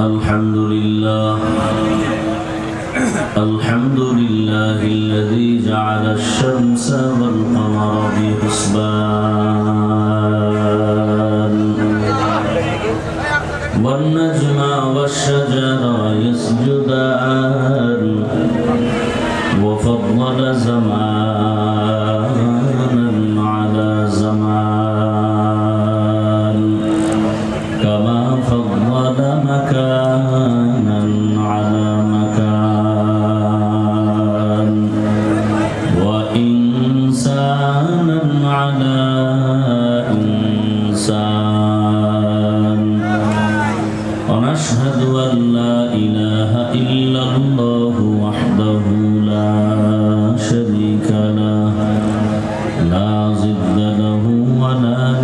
الحمد لله الحمد لله الذي جعل الشمس والقمر بحسبان. والنجم والشجر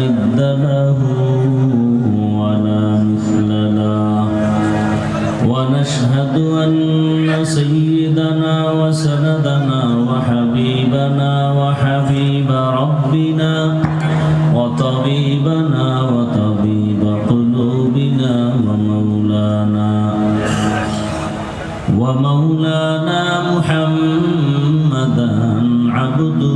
ند له ولا مثل له ونشهد أن سيدنا وسندنا وحبيبنا وحبيب ربنا وطبيبنا وطبيب قلوبنا ومولانا ومولانا محمدا عبده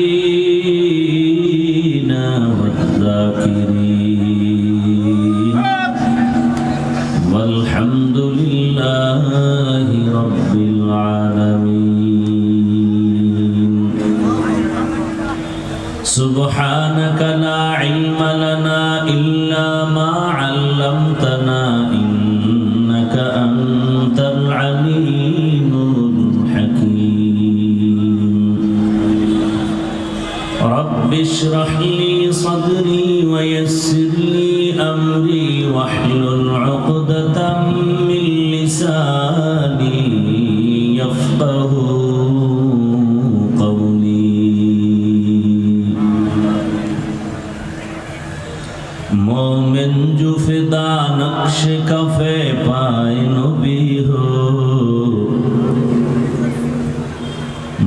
ফিদা naqsh coffee পায় নবী হো।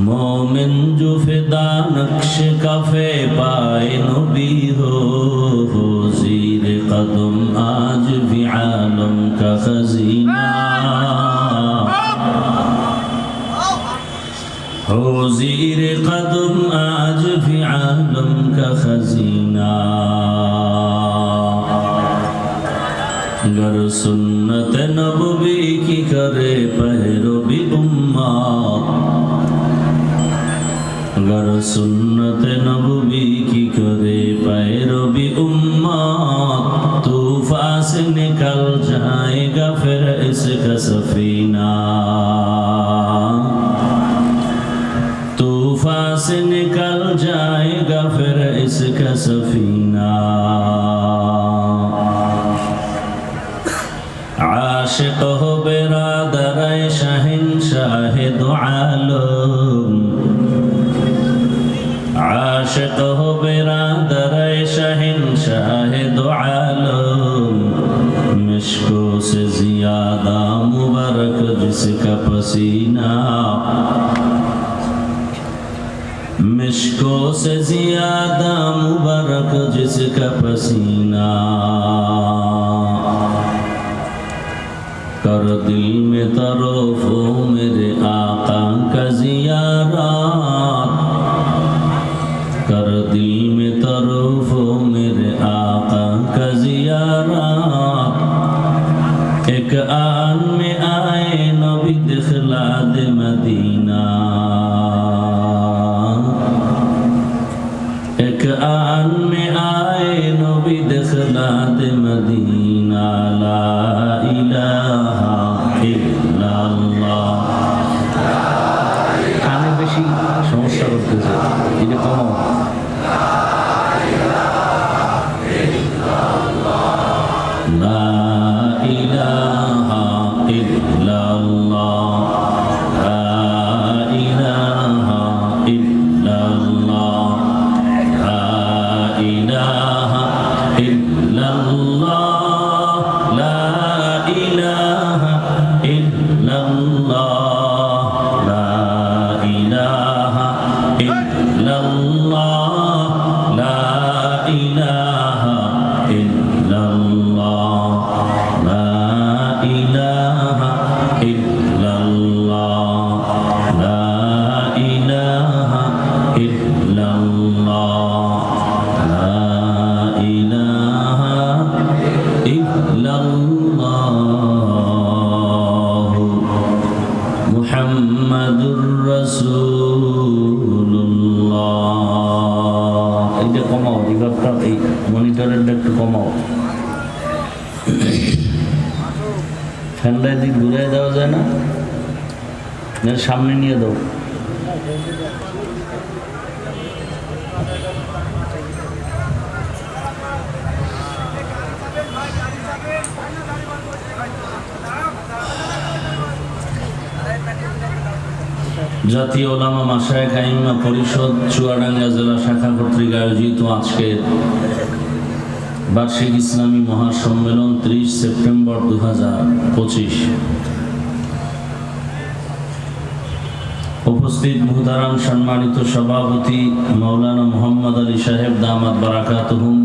মোমেন জু ফিদা নকশ কফে পায় নবী হো। জির কদম আজ ভি আলম কা খজিনা। ہو زیر قدم آج بھی عالم کا মগর সুন্নত নবী কি করে পহরবি উম্মা? মগর সুন্নত নবী কি করে পহরবি উম্মা? তুফা সে নিকল যায়গা ফির ইসকা সফিনা। তুফা সে নিকল যায়গা ফির ইসকা সফিনা। আশিক হবে রাদারায় শাহিন শাহেদ আলম আশিক হবে রাদারায় শাহিন শাহেদ আলম মিশকো সে জিয়াদা মুবারক জিসকা পসিনা। مشکوں سے زیادہ مبارک جس کا پسینہ کر دل میں طرفوں میرے آقا کا زیارہ کر دل میں طرفوں میرے آقا کا زیارہ ایک آن میں آئے نبی دخلا دے مدینہ ایک آن میں آئے نبی دخلا دے مدینہ কানে বেশি সমস্যা করতেছে। এটা কোনো না, সামনে নিয়ে দাও। জাতীয় ওলামা মাসায় কাইমা পরিষদ চুয়াডাঙ্গা জেলা শাখা কর্তৃক আয়োজিত আজকের বার্ষিক ইসলামী মহাসম্মেলন ত্রিশ সেপ্টেম্বর দু হাজার পঁচিশ। উপস্থিত মুহতারাম সম্মানিত সভাপতি মৌলানা মোহাম্মদ আলী সাহেব, দামাত বারাকাতুহুম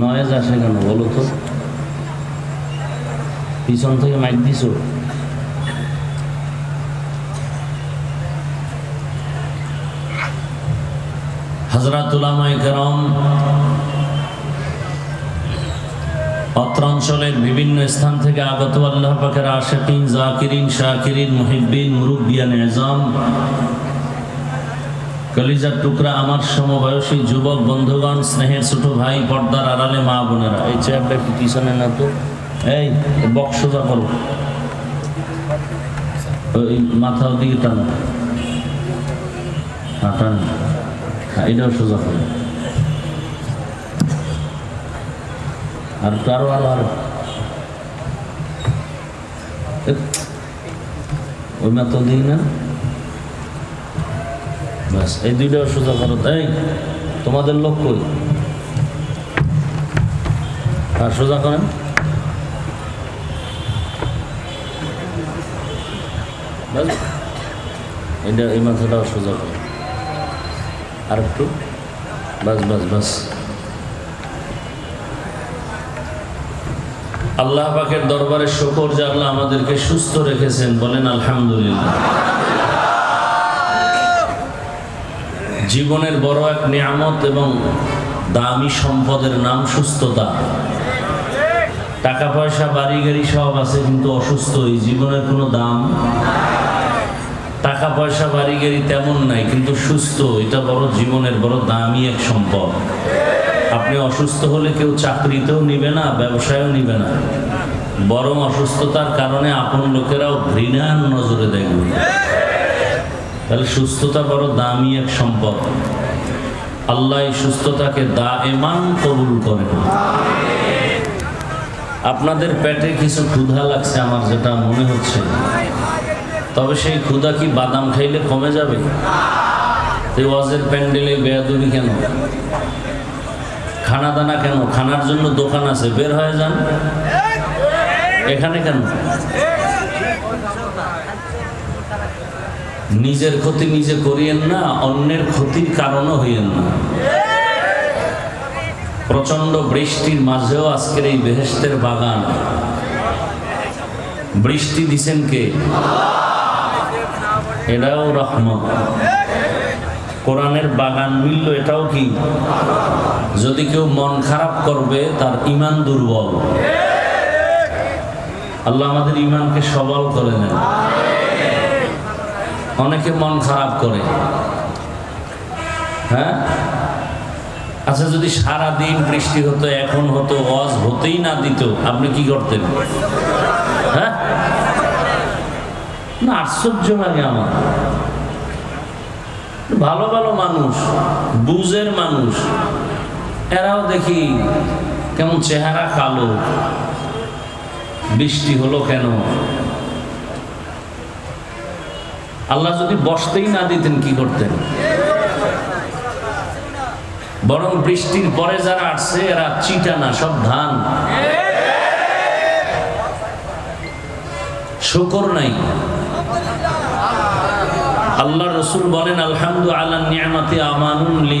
নয়েজ আসে কেন বলো তো? পিছন থেকে মাইক দিছো? হজরত উলামায়ে কেরাম অত্র অঞ্চলের বিভিন্ন স্থান থেকে আগত আল্লাহ পাকের আশেকিন জাকিরিন শাকিরিন মুহিব্বিন মুরব্বিয়ান এজাম কলিজার টুকরা আমার সমবয়সী যুবক বন্ধুগণ স্নেহের ছোট ভাই পর্দার আড়ালে মা বোনেরা। এই চেয়ারটা একটু পিছনে না তো? এই বক্স সোজা করো। ওই মাথা ওদিকে টানো। হ্যাঁ টানো। হ্যাঁ এটাও সোজা করো। আর একটু আরও আরও ওই মাথা দিই না? ব্যাস, এই দুইটাও সোজা করো। তাই তোমাদের লোক কই? আর সোজা করেন। এটা এই মাথাটাও সোজা করো। আর একটু বাস বাস বাস আল্লাহ পাকের দরবারে শকর যে আল্লাহ আমাদেরকে সুস্থ রেখেছেন, বলেন আলহামদুলিল্লাহ। জীবনের বড় এক নিয়ামত এবং দামি সম্পদের নাম সুস্থতা। টাকা পয়সা বাড়ি গাড়ি সব আছে, কিন্তু অসুস্থ এই জীবনের কোনো দাম? টাকা পয়সা বাড়ি গাড়ি তেমন নাই, কিন্তু সুস্থ, এটা বড় জীবনের বড় দামি এক সম্পদ। আপনি অসুস্থ হলে কেউ চাকরিতেও নিবে না, ব্যবসায়ও নিবে না। বরং অসুস্থতার কারণে আপন লোকেরাও ঘৃণার নজরে দেখবে। তাহলে সুস্থতা বড় দামি এক সম্পদ। আল্লাহ এই সুস্থতাকে দা এমান কবুল করেন। আপনাদের পেটে কিছু ক্ষুধা লাগছে আমার যেটা মনে হচ্ছে। তবে সেই ক্ষুধা কি বাদাম খাইলে কমে যাবে? প্যান্ডেলে বেয়াদুরি কেন? খানা দানা কেন? খানার জন্য দোকান আছে, বের হয়ে যান। এখানে কেন? নিজের ক্ষতি নিজে করিয়েন না, অন্যের ক্ষতির কারণও হইয়েন না। প্রচণ্ড বৃষ্টির মাঝেও আজকের এই বেহেস্তের বাগান। বৃষ্টি দিছেন কে? এটাও রহমত। কোরআনের বাগান মিলল এটাও কি? যদি কেউ মন খারাপ করবে, তার ইমান দুর্বল। আল্লাহ আমাদের ইমানকে সবল করে নেন। অনেকে মন খারাপ করে। হ্যাঁ? আচ্ছা যদি সারা দিন বৃষ্টি হতো, এখন হতো, ওয়াজ হতেই না দিত, আপনি কি করতেন? হ্যাঁ? না, আশ্চর্য লাগে আমার। ভালো ভালো মানুষ, বুঝের মানুষ, এরাও দেখি কেমন চেহারা কালো। বৃষ্টি হলো কেন? আল্লাহ যদি বসতেই না দিতেন, কি করতেন? বরং বৃষ্টির পরে যারা আসছে, এরা চিটা না সব ধান শুকর নাই। আল্লাহ রসুল বলেন আলহামদু আল্লাহ নিয়ামতে আমানুন লি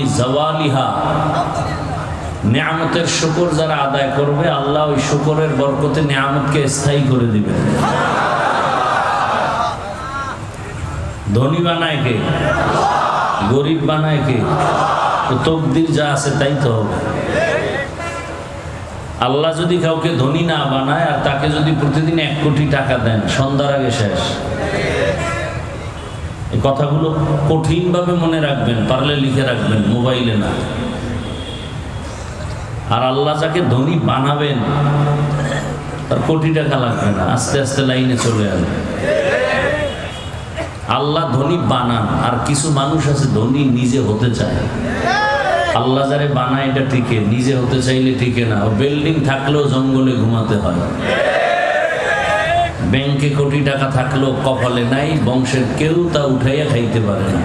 নিয়ামতের শুকর যারা আদায় করবে, আল্লাহ ওই শুকরের বরকতে নিয়ামতকে স্থায়ী করে দিবে ধনী বানায় কে? গরিব বানায় কে? তো তকদির যা আছে তাই তো হবে। আল্লাহ যদি কাউকে ধনী না বানায় আর তাকে যদি প্রতিদিন এক কোটি টাকা দেন, সন্ধ্যার আগে শেষ। এই কথাগুলো কঠিনভাবে মনে রাখবেন, পারলে লিখে রাখবেন, মোবাইলে না। আর আল্লাহ যাকে ধনী বানাবেন, তার কোটি টাকা লাগবে না, আস্তে আস্তে লাইনে চলে আসবে। আল্লাহ ধনী বানান, আর কিছু মানুষ আছে ধনী নিজে হতে চায়। আল্লাহ যারে বানায় এটা টিকে নিজে হতে চাইলে টিকে না। বিল্ডিং থাকলেও জঙ্গলে ঘুমাতে হয়। ব্যাংকে কোটি টাকা থাকলেও কপালে নাই, বংশের কেউ তা উঠাইয়া খাইতে পারে না।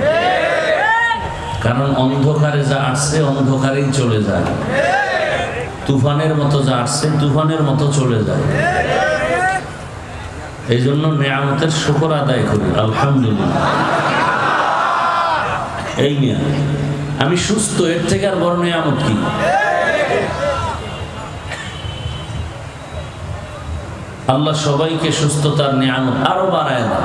কারণ অন্ধকারে যা আসছে, অন্ধকারেই চলে যায়। তুফানের মতো যা আসছে, তুফানের মতো চলে যায়। এই জন্য নেয়ামতের শুকর আদায় করি, আলহামদুলিল্লাহ। এই নিয়ে আমি সুস্থ, এর থেকে আর বড় নেয়ামত কি? আল্লাহ সবাইকে সুস্থতার নিয়ামত আরও বাড়ায় দেন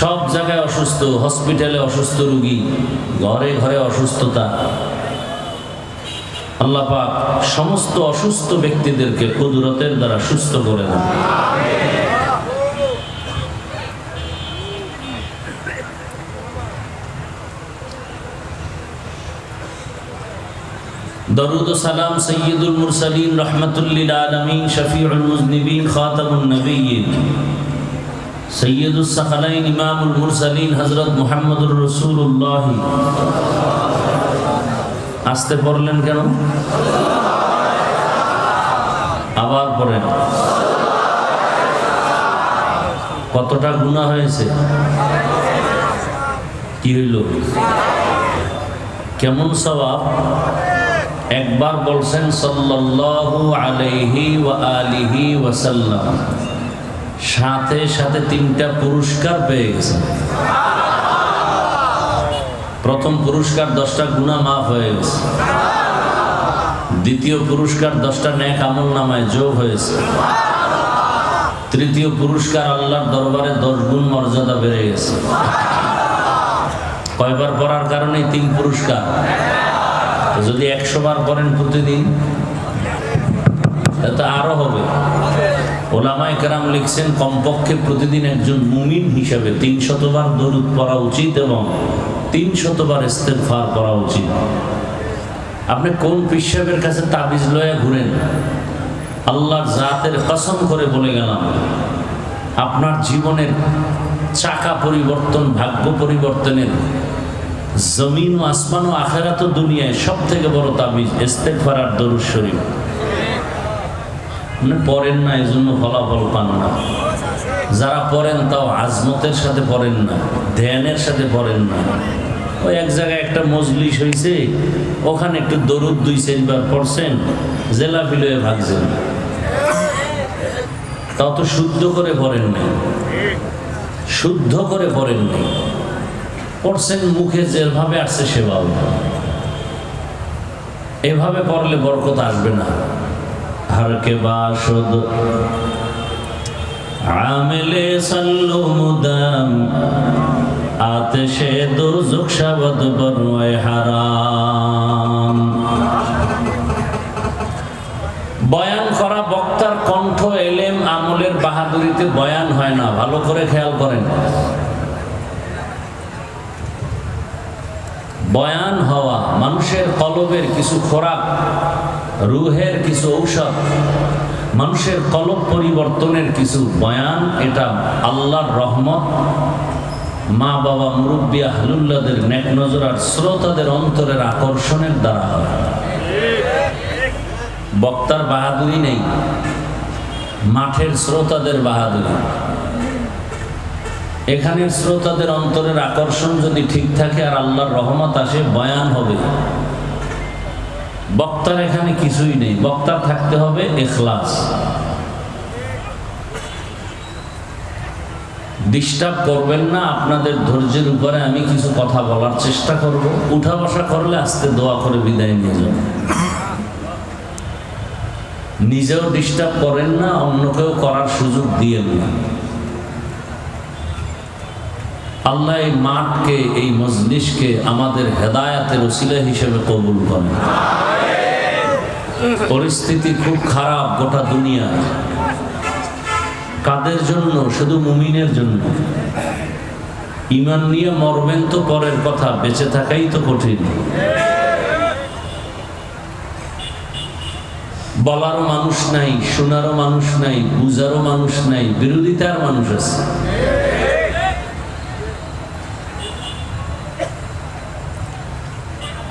সব জায়গায় অসুস্থ, হসপিটালে অসুস্থ রুগী, ঘরে ঘরে অসুস্থতা। আল্লাহ পাক সমস্ত অসুস্থ ব্যক্তিদেরকে কুদরতের দ্বারা সুস্থ করে দেন। দরুদ সালাম সৈয়দুল মুরসালিন রহমতুল্লিল আলমিন শফিউল মুজনিবিন খাতামুন নবীন সৈয়দুল সাকালাইন ইমামুল মুরসালিন হজরত মুহাম্মদুর রসুল্লাহ আসতে পড়লেন কেন? আবার পড়েন। কতটা গুণা হয়েছে? কি হইল? কেমন স্বভাব? একবার বলছেন সাল্লাল্লাহু আলাইহি ওয়া আলিহি ওয়াসাল্লাম। সাথে সাথে তিনটা পুরস্কার পেয়ে গেছেন প্রথম পুরস্কার দশটা গুণা মাফ হয়ে গেছে। দ্বিতীয় পুরস্কার দশটা ন্যাক আমল নামায় যোগ হয়েছে। তৃতীয় পুরস্কার আল্লাহর দরবারে দশ গুণ মর্যাদা বেড়ে গেছে। কয়বার পড়ার কারণে তিন পুরস্কার? যদি একশো বার করেন প্রতিদিন তা আরও হবে। ওলামায় কেরাম লিখছেন, কমপক্ষে প্রতিদিন একজন মুমিন হিসাবে তিন শতবার দরুদ পড়া উচিত এবং তিন শতবার ইস্তেগফার করা উচিত। আপনি কোন পিসাবের কাছে তাবিজ লয়ে ঘুরেন? আল্লাহর জাতের কসম করে বলে গেলাম, আপনার জীবনের চাকা পরিবর্তন, ভাগ্য পরিবর্তনের জমিন ও আসমান ও আখেরাত দুনিয়ায় সব থেকে বড় তাবিজ, ইস্তেগফার আর দরুদ শরীফ। মানে পড়েন না এই জন্য ফলাফল পান না। যারা পড়েন তাও আজমতের সাথে পড়েন না, ধ্যানের সাথে পড়েন না। ওই এক জায়গায় একটা মজলিস হয়েছে ওখানে একটু দরুদ দুই চারবার পড়ছেন জেলা বিলয়ে ভাগছেন। তাও তো শুদ্ধ করে পড়েন নাই। শুদ্ধ করে পড়েন নাই। পড়ছেন মুখে যেভাবে আসছে সেভাবে। এভাবে পড়লে বরকত আসবে না। হারকে বাসদ আমেলে সাল্লু মুদাম হারাম। বয়ান করা বক্তার কণ্ঠ এলেম আমলের বাহাদুরিতে বয়ান হয় না। ভালো করে খেয়াল করেন। বয়ান হওয়া, মানুষের কলবের কিছু খোরাক, রুহের কিছু ঔষধ, মানুষের কলব পরিবর্তনের কিছু বয়ান, এটা আল্লাহর রহমত। মা বাবা মুরব্বী আহলুল্লাদের নেক নজর আর শ্রোতাদের অন্তরের আকর্ষণের দ্বারা হয়। বক্তার বাহাদুরি নেই, মাঠের শ্রোতাদের বাহাদুরি। এখানের শ্রোতাদের অন্তরের আকর্ষণ যদি ঠিক থাকে আর আল্লাহর রহমত আসে, বয়ান হবে। বক্তার এখানে কিছুই নেই। বক্তার থাকতে হবে এখলাস। ডিস্টার্ব করবেন না, আপনাদের ধৈর্যের উপরে আমি কিছু কথা বলার চেষ্টা করব। উঠা বসা করলে আস্তে দোয়া করে বিদায় নিয়ে যাবেন নিজেও ডিস্টার্ব করেন না, অন্যকেও করার সুযোগ দিয়েন না আল্লাহ এই মাঠকে এই মজলিসকে আমাদের হেদায়াতের ওসিলা হিসেবে কবুল করেন। পরিস্থিতি খুব খারাপ গোটা দুনিয়া। কাদের জন্য? শুধু মুমিনের জন্য। ইমান নিয়ে মরবেন তো পরের কথা বেঁচে থাকাই তো কঠিন। বলারও মানুষ নাই শোনারও মানুষ নাই বুঝারও মানুষ নাই বিরোধিতার মানুষ আছে।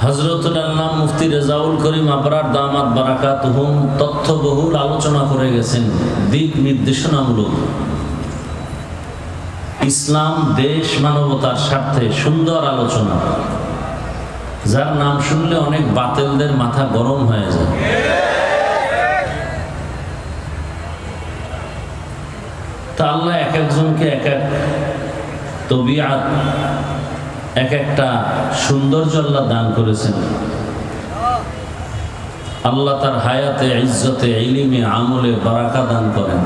হজরতুল নাম মুফতি রেজাউল করিম আবরার দামাত বারাকাত হুম তথ্যবহুল আলোচনা করে গেছেন। দিক নির্দেশনামূলক। ইসলাম, দেশ, মানবতার স্বার্থে সুন্দর আলোচনা। যার নাম শুনলে অনেক বাতেলদের মাথা গরম হয়ে যায়। তা আল্লাহ এক একজনকে এক এক তবিয়াত এক একটা সৌন্দর্য আল্লাহ দান করেছেন। আল্লাহ তার হায়াতে, ইজ্জতে, ইলিমে, আমলে বারাকা দান করেন।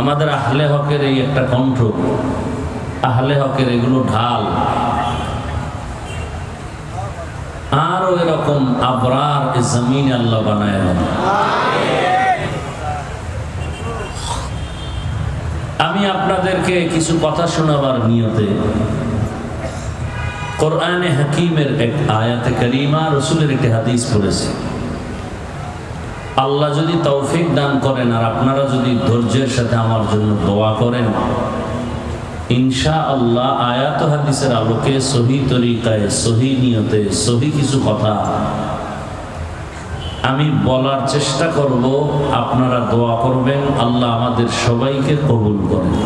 আমাদের আহলে হকের এই একটা কণ্ঠ, আহলে হকের এগুলো ঢাল। আরও এরকম আবরার জমিন আল্লাহ বানায় আমি আপনাদেরকে কিছু কথা শোনাবার নিয়তে কোরআনে হাকিমের এক আয়াতে করিমা, রসুলের একটি হাদিস পড়েছি আল্লাহ যদি তৌফিক দান করেন আর আপনারা যদি ধৈর্যের সাথে আমার জন্য দোয়া করেন ইনশা আল্লাহ আয়াত হাদিসের আলোকে সহি তরিকায়, সহি নিয়তে সহি কিছু কথা আমি বলার চেষ্টা করব, আপনারা দোয়া করবেন, আল্লাহ আমাদের সবাইকে কবুল করেন।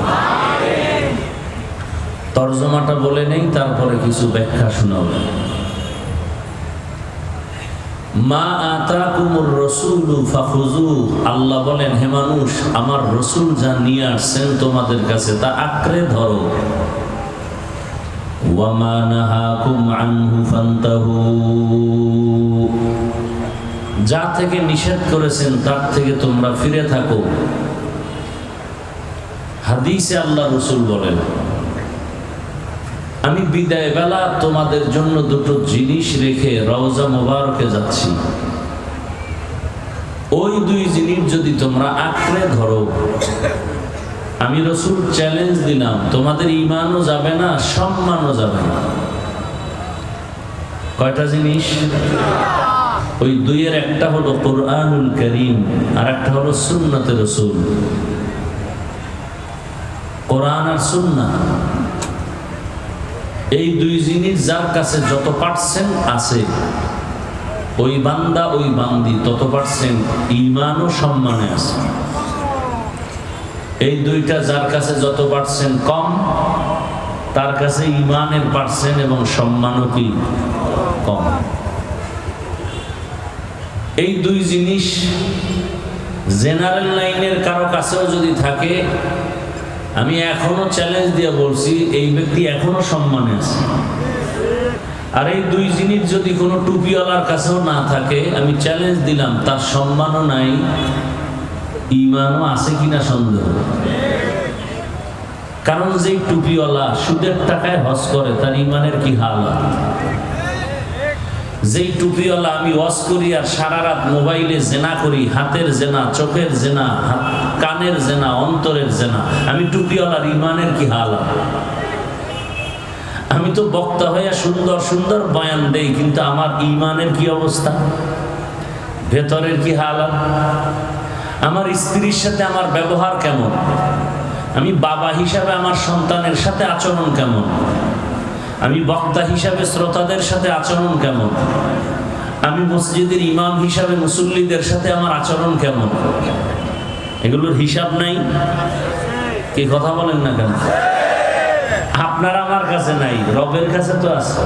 তর্জমাটা বলে নেই, তারপরে কিছু ব্যাখ্যা শোনাবেন মা রসুলু ফাখুজু আল্লাহ বলেন, হে মানুষ, আমার রসুল যা নিয়ে আসছেন তোমাদের কাছে, তা আঁকড়ে ধরো। ওয়ামা নাহাকুম আনহু ফান্তাহু। যা থেকে নিষেধ করেছেন, তার থেকে তোমরা ফিরে থাকো। হাদিসে আল্লাহ রসুল বলেন, আমি বিদায় বেলা তোমাদের জন্য দুটো জিনিস রেখে রওজা মোবারকে যাচ্ছি। ওই দুই জিনিস যদি তোমরা আঁকড়ে ধরো, আমি রসুল চ্যালেঞ্জ দিলাম, তোমাদের ইমানও যাবে না, সম্মানও যাবে না। কয়টা জিনিস? ওই দুইয়ের একটা হলো কোরআনুল করিম, আর একটা হলো সুন্নতে রসুল। কোরআন আর সুন্না। এই দুই জিনিস যার কাছে যত পার্সেন্ট আছে, ওই বান্দা ওই বান্দি, তত পার্সেন্ট ইমান ও সম্মানে আছে। এই দুইটা যার কাছে যত পার্সেন্ট কম, তার কাছে ইমানের পার্সেন্ট এবং সম্মানও কি কম? এই দুই জিনিস জেনারেল লাইনের কারও কাছেও যদি থাকে, আমি এখনও চ্যালেঞ্জ দিয়ে বলছি, এই ব্যক্তি এখনও সম্মানে আছে। আর এই দুই জিনিস যদি কোনো টুপিওয়ালার কাছেও না থাকে, আমি চ্যালেঞ্জ দিলাম, তার সম্মানও নাই, ইমানও আছে কিনা সন্দেহ? কারণ যেই টুপিওয়ালা সুদের টাকায় হজ করে, তার ইমানের কি হাল? যেই টুপিওয়ালা আমি ওয়াশ করি আর সারা রাত মোবাইলে জেনা করি, হাতের জেনা, চোখের জেনা কানের জেনা, অন্তরের জেনা, আমি টুপিওয়ালার ইমানের কি হাল? আমি তো বক্তা হইয়া সুন্দর সুন্দর বয়ান দেই, কিন্তু আমার ইমানের কি অবস্থা? ভেতরের কি হাল? আমার স্ত্রীর সাথে আমার ব্যবহার কেমন? আমি বাবা হিসাবে আমার সন্তানের সাথে আচরণ কেমন? আমি বক্তা হিসাবে শ্রোতাদের সাথে আচরণ কেমন? আমি মসজিদের ইমাম হিসাবে মুসল্লিদের সাথে আমার আচরণ কেমন? এগুলোর হিসাব নাই? কি কথা বলেন না কেন? আপনার আমার কাছে নাই, রবের কাছে তো আছে।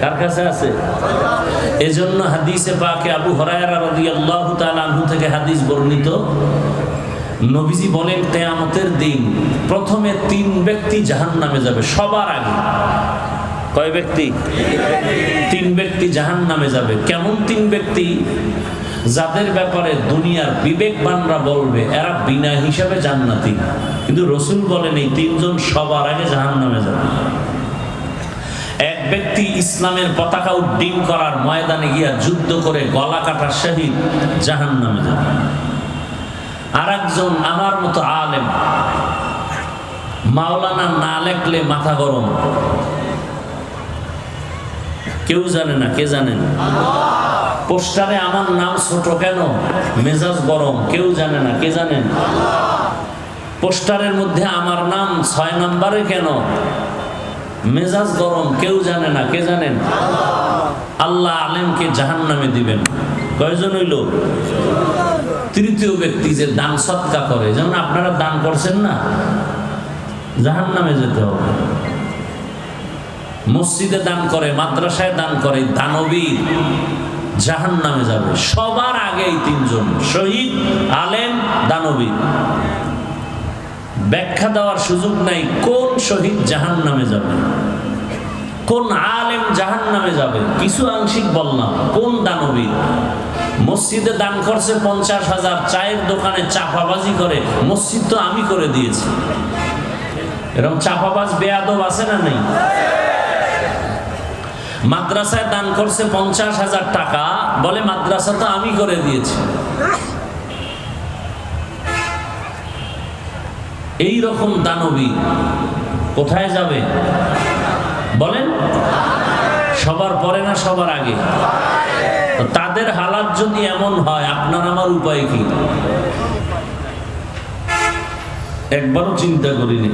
কার কাছে আছে? এজন্য হাদিসে পাকে আবু হরায়রা রাদিয়াল্লাহু তাআলা আনহু থেকে হাদিস বর্ণিত নবীজি বলেন, কেয়ামতের দিন প্রথমে তিন ব্যক্তি জাহান্নামে যাবে, সবার আগে। কয় ব্যক্তি? তিন ব্যক্তি জাহান্নামে যাবে। কেমন তিন ব্যক্তি? যাদের ব্যাপারে দুনিয়ার বিবেকবানরা বলবে, এরা বিনা হিসাবে জান্নাতি। কিন্তু রসুল বলেন, এই তিনজন সবার আগে জাহান্নামে যাবে। এক ব্যক্তি ইসলামের পতাকা উড্ডীন করার ময়দানে গিয়া যুদ্ধ করে গলা কাটার শহীদ জাহান নামে যাবে। আর একজন আমার মতো আলেম। মাওলানা না লেখলে মাথা গরম। কেউ জানে না, কে জানেন? পোস্টারে আমার নাম ছোট কেন? মেজাজ গরম, কেউ জানে না, কে জানেন? পোস্টারের মধ্যে আমার নাম ছয় নম্বরে কেন? মেজাজ গরম, কেউ জানে না, কে জানেন? আল্লাহ আলেমকে জাহান নামে দিবেন। কয়জন হইল? তৃতীয় ব্যক্তি যে দান সৎকা করে, যেমন আপনারা দান করছেন না জাহান নামে যেতে হবে। মসজিদে দান করে, মাদ্রাসায় দান করে, দানবীর জাহান নামে যাবে। সবার আগে এই তিনজন, শহীদ, আলেম, দানবীর। ব্যাখ্যা দেওয়ার সুযোগ নাই, কোন শহীদ জাহান নামে যাবে? কোন আলেম জাহান নামে যাবে? কিছু আংশিক বললাম, কোন দানবীর? মসজিদে দান করছে পঞ্চাশ হাজার, চায়ের দোকানে চাপাবাজি করে। মসজিদ তো আমি করে দিয়েছি। এরকম চাপাবাজ বেয়াদব আছে না নেই? মাদ্রাসায় দান করছে পঞ্চাশ হাজার টাকা, বলে মাদ্রাসা তো আমি করে দিয়েছি। এই রকম দানবী কোথায় যাবে? বলেন? সবার পরে না সবার আগে? তাদের হালাত যদি এমন হয়, আপনার আমার উপায় কি? একবারও চিন্তা করিনি।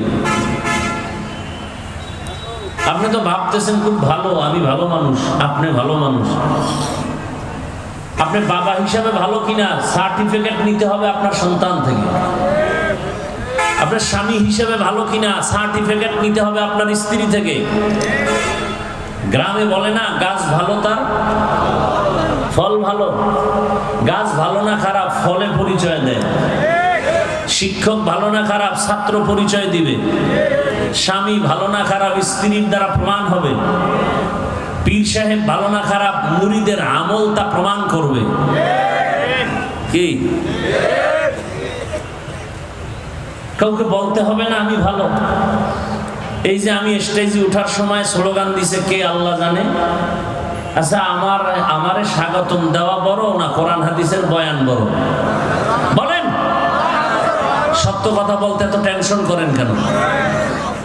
আপনি তো ভাবতেছেন খুব ভালো, আমি ভালো মানুষ, আপনি ভালো মানুষ। আপনি বাবা হিসাবে ভালো কিনা সার্টিফিকেট নিতে হবে আপনার সন্তান থেকে। আপনার স্বামী হিসেবে ভালো কিনা সার্টিফিকেট নিতে হবে আপনার স্ত্রী থেকে। গ্রামে বলে না, গাছ ভালো তার? ফল ভালো, গাছ ভালো না খারাপ, ফলে পরিচয় দেয়। শিক্ষক ভালো না খারাপ, ছাত্র পরিচয় দিবে। স্বামী ভালো না খারাপ, স্ত্রীর দ্বারা প্রমাণ হবে। পীর সাহেব ভালো না খারাপ, মুড়িদের আমল তা প্রমাণ করবে। কি? কাউকে বলতে হবে না আমি ভালো। এই যে আমি স্টেজে ওঠার সময় স্লোগান দিছে, কে আল্লাহ জানে? আচ্ছা আমার, আমারে স্বাগতম দেওয়া বড় না কোরআন হাদিসের বয়ান বড়? বলেন। সত্য কথা বলতে এত টেনশন করেন কেন?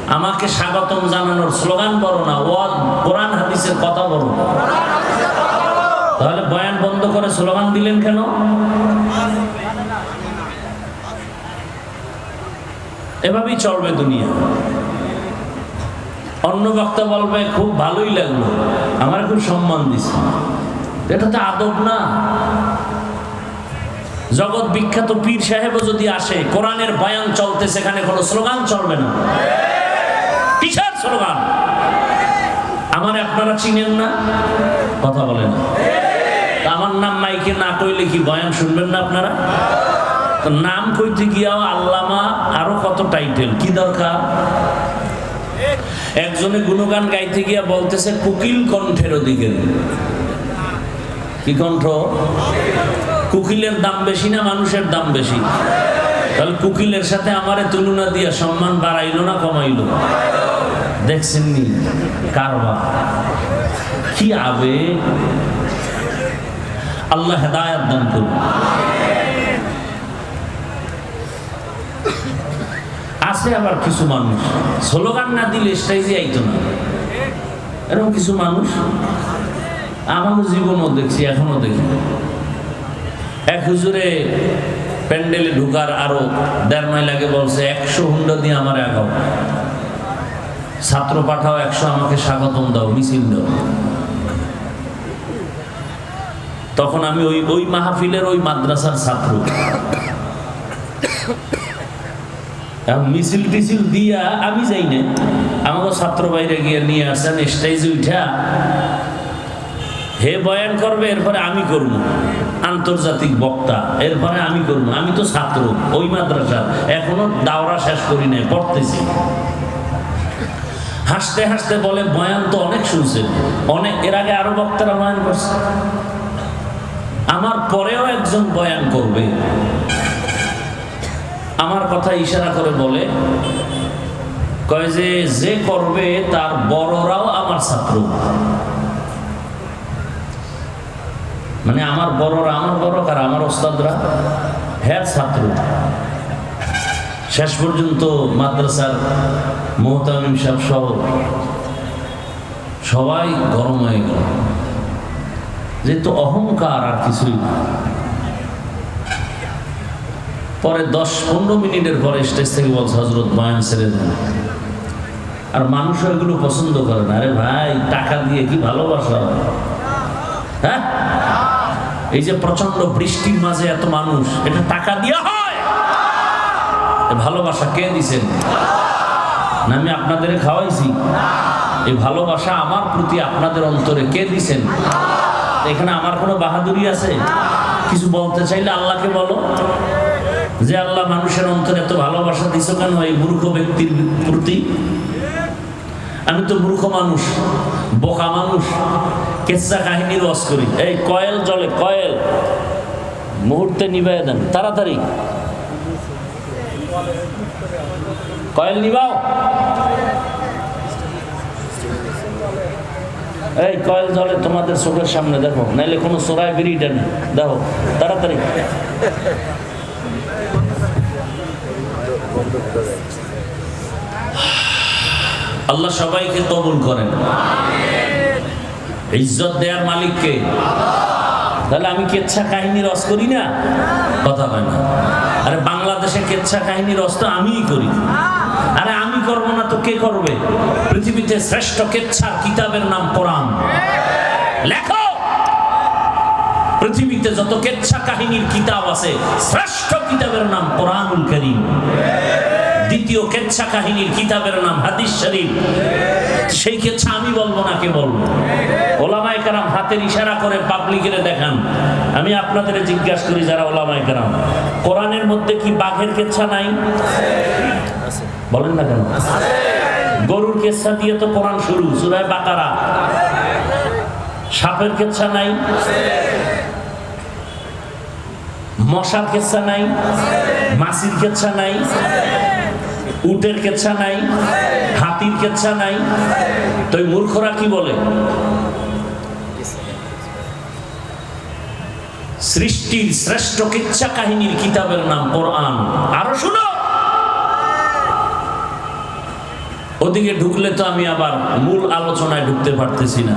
আমাকে স্বাগতম জানানোর স্লোগান বড় না ও কোরআন হাদিসের কথা বড়? তাহলে বয়ান বন্ধ করে স্লোগান দিলেন কেন? এভাবেই চলবে দুনিয়া। অন্য বক্তা বলবে, খুব ভালোই লাগল। আমার খুব সম্মান দিছে। এটা তো আদব না। জগৎ বিখ্যাত পীর সাহেবও যদি আসে, কোরআনের বয়ান চলতে সেখানে কোনো স্লোগান চলবে না। কিসের স্লোগান? আমার আপনারা চিনেন না? কথা বলেন। আমার নাম মাইকে না কইলে কি বয়ান শুনবেন না আপনারা? তো নাম কইতে গিয়াও আল্লামা আরও কত টাইটেল কি দরকার? একজনে গুণগান গাইতে গিয়া বলতেছে, কুকিল কণ্ঠের অধিকারী। কি কণ্ঠ? কুকিলের দাম বেশি না মানুষের দাম বেশি? তাহলে কুকিলের সাথে আমারে তুলনা দিয়া সম্মান বাড়াইলো না কমাইলো? দেখছেন নি কারবা কি আবে আল্লাহ হেদায়াত দান করুন। আছে আবার কিছু মানুষ। স্লোগান না দিলে স্টেজে আইতো না। এরকম কিছু মানুষ? আমারও জীবনও দেখছি, এখনও দেখি। এক হুজুরে প্যান্ডেলে ঢুকার আরও দেড় মাইল আগে বলছে, একশো হুন্ডা দিয়ে আমার আগাও। ছাত্র পাঠাও, একশো আমাকে স্বাগতম দাও, মিছিল দাও। তখন আমি ওই ওই মাহফিলের ওই মাদ্রাসার ছাত্র। এখন মিছিল টিছিল দিয়া আমি যাই না আমাকে ছাত্র বাইরে গিয়ে নিয়ে আসেন স্টেজে উঠা। হে বয়ান করবে, এরপরে আমি করব। আন্তর্জাতিক বক্তা, এরপরে আমি করব। আমি তো ছাত্র, ওই মাদ্রাসার। এখনও দাওরা শেষ করি নাই, পড়তেছি। হাসতে হাসতে বলে, বয়ান তো অনেক শুনছেন। অনেক, এর আগে আরও বক্তারা বয়ান করছে। আমার পরেও একজন বয়ান করবে। আমার কথা ইশারা করে বলে, কয় যে যে করবে তার বড়রাও আমার ছাত্র। মানে আমার বড়রা আমার বড় কার? আমার ওস্তাদরা হ্যাঁ ছাত্র। শেষ পর্যন্ত মাদ্রাসার মোহতামিম সাহেব সহ সবাই গরম হয়ে গেল। যেহেতু অহংকার আর কিছুই না। পরে দশ পনেরো মিনিটের পরে স্টেজ থেকে বলছে হজরত বয়ান ছেড়ে দেন। আর মানুষ এগুলো পছন্দ করে না। আরে ভাই, টাকা দিয়ে কি ভালোবাসা হ্যাঁ? এই যে প্রচণ্ড বৃষ্টির মাঝে এত মানুষ, এটা টাকা দিয়ে হয়। ভালোবাসা কে দিছেন? না, আমি আপনাদের খাওয়াইছি। এই ভালোবাসা আমার প্রতি আপনাদের অন্তরে কে দিছেন? এখানে আমার কোনো বাহাদুরি আছে? কিছু বলতে চাইলে আল্লাহকে বলো। যে আল্লাহ মানুষের অন্তরে এত ভালোবাসা দিছ কেন এই মূর্খ ব্যক্তির প্রতি? আমি তো মূর্খ মানুষ, বোকা মানুষ। কেচ্ছা কাহিনীর রস করি। এই কয়েল জলে, কয়েল। মুহূর্তে নিবাই দেন, তাড়াতাড়ি। কয়েল নিবাও। এই কয়েল জলে তোমাদের চোখের সামনে দেখো, নাইলে কোনো চোরাই বিড়িটা দেখো, তাড়াতাড়ি। আল্লাহ সবাইকে কবুল করেন। ইজ্জত দেওয়ার মালিককে। তাহলে আমি কেচ্ছা কাহিনী রস করি না? কথা হয় না। আরে বাংলাদেশে কেচ্ছা কাহিনী রস তো আমিই করি। আরে আমি করব না তো কে করবে? পৃথিবীতে শ্রেষ্ঠ কেচ্ছা কিতাবের নাম কোরআন। লেখো। পৃথিবীতে যত কেচ্ছা কাহিনীর কিতাব আছে, শ্রেষ্ঠ কিতাবের নাম কোরআনুল করিম। দ্বিতীয় কেচ্ছা কাহিনীর কিতাবের নাম হাদিস শরীফ। সেই কেচ্ছা আমি বলব না, কে বলব? ওলামায় কারাম হাতের ইশারা করে পাবলিকের দেখান। আমি আপনাদের জিজ্ঞাসা করি, যারা ওলামায় কারাম, কোরআনের মধ্যে কি বাঘের কেচ্ছা নাই? বলেন না কেন? গরুর কেচ্ছা দিয়ে তো কোরআন শুরু, সুরায় বাকারা। সাপের কেচ্ছা নাই? মশার কেচ্ছা নাই মাসির কেচ্ছা নাই, উটের কেচ্ছা নাই, হাতির কেচ্ছা নাই। তো মূর্খরা কি বলে? সৃষ্টির শ্রেষ্ঠ কিচ্ছা কাহিনীর কিতাবের নাম কোরআন। আরও শুনো! ওদিকে ঢুকলে তো আমি আবার মূল আলোচনায় ঢুকতে পারতেছি না।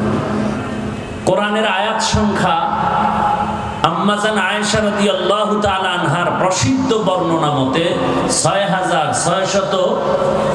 কোরআনের আয়াত সংখ্যা আম্মাজান প্রসিদ্ধ বর্ণনা মতে ছয় হাজার ছয় শত